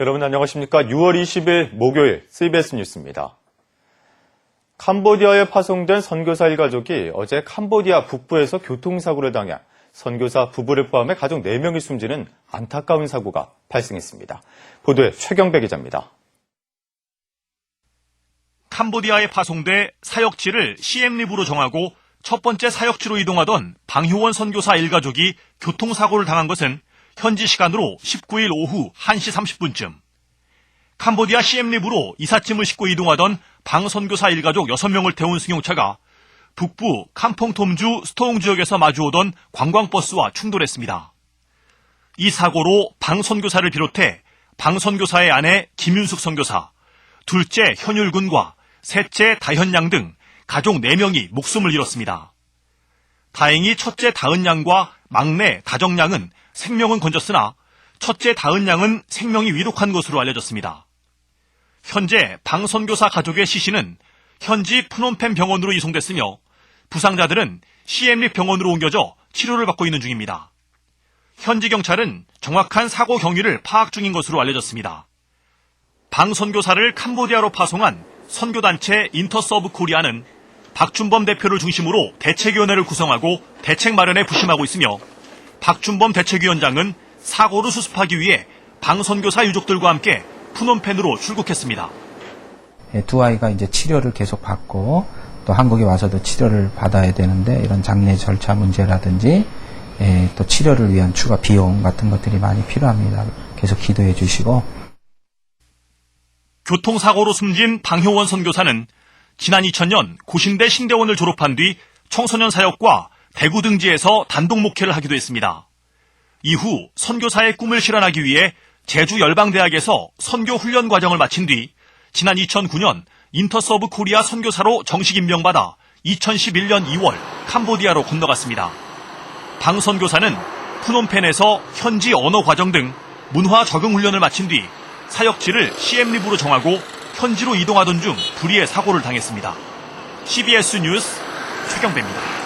여러분 안녕하십니까? 6월 20일 목요일 CBS 뉴스입니다. 캄보디아에 파송된 선교사 일가족이 어제 캄보디아 북부에서 교통사고를 당해 선교사 부부를 포함해 가족 4명이 숨지는 안타까운 사고가 발생했습니다. 보도에 최경배 기자입니다. 캄보디아에 파송돼 사역지를 시엠립으로 정하고 첫 번째 사역지로 이동하던 방효원 선교사 일가족이 교통사고를 당한 것은 현지 시간으로 19일 오후 1시 30분쯤. 캄보디아 시엠립으로 이삿짐을 싣고 이동하던 방 선교사 일가족 6명을 태운 승용차가 북부 캄퐁톰주 스토웅 지역에서 마주오던 관광버스와 충돌했습니다. 이 사고로 방 선교사를 비롯해 방 선교사의 아내 김윤숙 선교사, 둘째 현율군과 셋째 다현양 등 가족 4명이 목숨을 잃었습니다. 다행히 첫째 다은양과 막내 다정양은 생명은 건졌으나 첫째 다은양은 생명이 위독한 것으로 알려졌습니다. 현재 방선교사 가족의 시신은 현지 푸놈펜 병원으로 이송됐으며 부상자들은 CM립 병원으로 옮겨져 치료를 받고 있는 중입니다. 현지 경찰은 정확한 사고 경위를 파악 중인 것으로 알려졌습니다. 방선교사를 캄보디아로 파송한 선교단체 인터서브 코리아는 박준범 대표를 중심으로 대책위원회를 구성하고 대책 마련에 부심하고 있으며 박준범 대책위원장은 사고를 수습하기 위해 방선교사 유족들과 함께 푸놈펜으로 출국했습니다. 예, 두 아이가 이제 치료를 계속 받고 또 한국에 와서도 치료를 받아야 되는데 이런 장례 절차 문제라든지 예, 또 치료를 위한 추가 비용 같은 것들이 많이 필요합니다. 계속 기도해 주시고 교통사고로 숨진 방효원 선교사는 지난 2000년 고신대 신대원을 졸업한 뒤 청소년 사역과 대구 등지에서 단독 목회를 하기도 했습니다. 이후 선교사의 꿈을 실현하기 위해 제주 열방대학에서 선교 훈련 과정을 마친 뒤 지난 2009년 인터서브 코리아 선교사로 정식 임명받아 2011년 2월 캄보디아로 건너갔습니다. 방 선교사는 푸놈펜에서 현지 언어 과정 등 문화 적응 훈련을 마친 뒤 사역지를 CM립으로 정하고 현지로 이동하던 중 불의의 사고를 당했습니다. CBS 뉴스 최경배입니다.